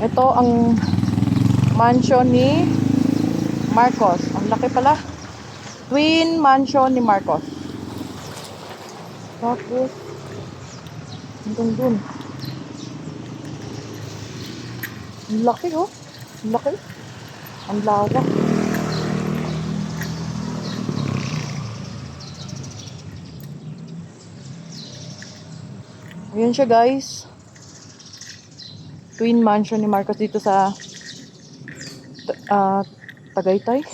Ito ang mansion ni Marcos. Ang laki pala. Twin mansion ni Marcos. Tapos, hanggang dun. Ang laki oh. Ang laki. Ang lawak. Ayan siya guys. Twin mansion ni Marcos dito sa ah, Tagaytay.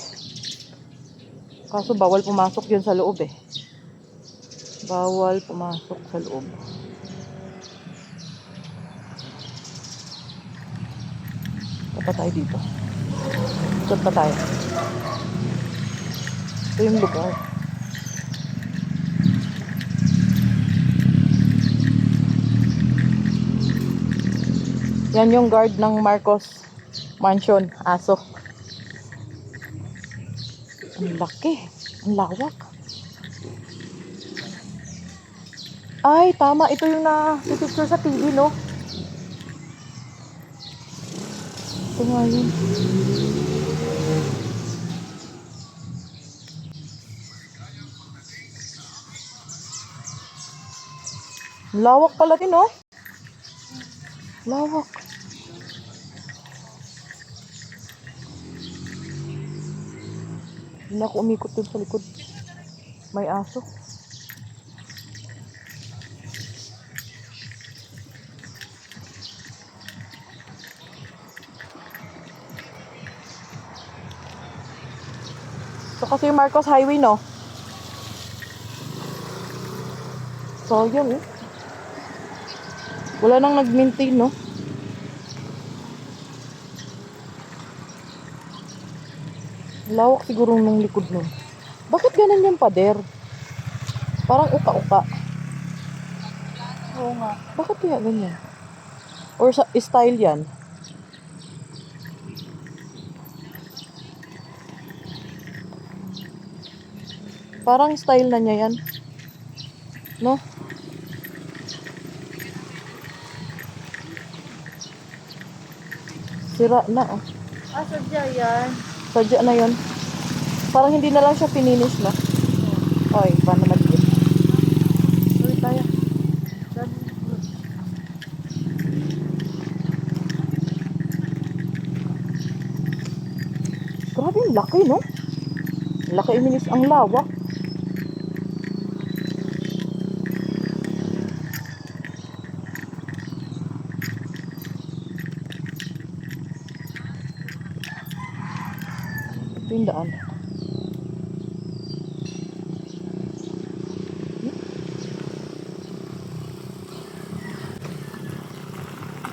Kaso bawal pumasok yun sa loob eh. Bawal pumasok sa loob. Ito pa tayo dito. Ikot pa tayo. Ito yung lugar. Yan yung guard ng Marcos Mansion, aso. Ang laki. Ang lawak. Ay, tama. Ito yung na picture sa TV, no? Ito nga yun. Lawak pala din, oh. Lawak. Hindi ako umikot dun sa likod. May aso. So kasi yung Marcos Highway, no? So, yun, eh. Wala nang nag-maintain, no? Lawak siguro nung likod nun. Bakit ganun yung pader? Parang uka-uka. Oo nga. Bakit kaya ganyan? Or sa style yan? Parang style na niya yan. No? Sira na oh. Ah, sadya yan. Sadya na yon. Parang hindi na lang siya finish na. Oy, paano naman yun? Uy, tayo. Grabe, laki, no? Laki, iminis ang lawak. Ito yung daan.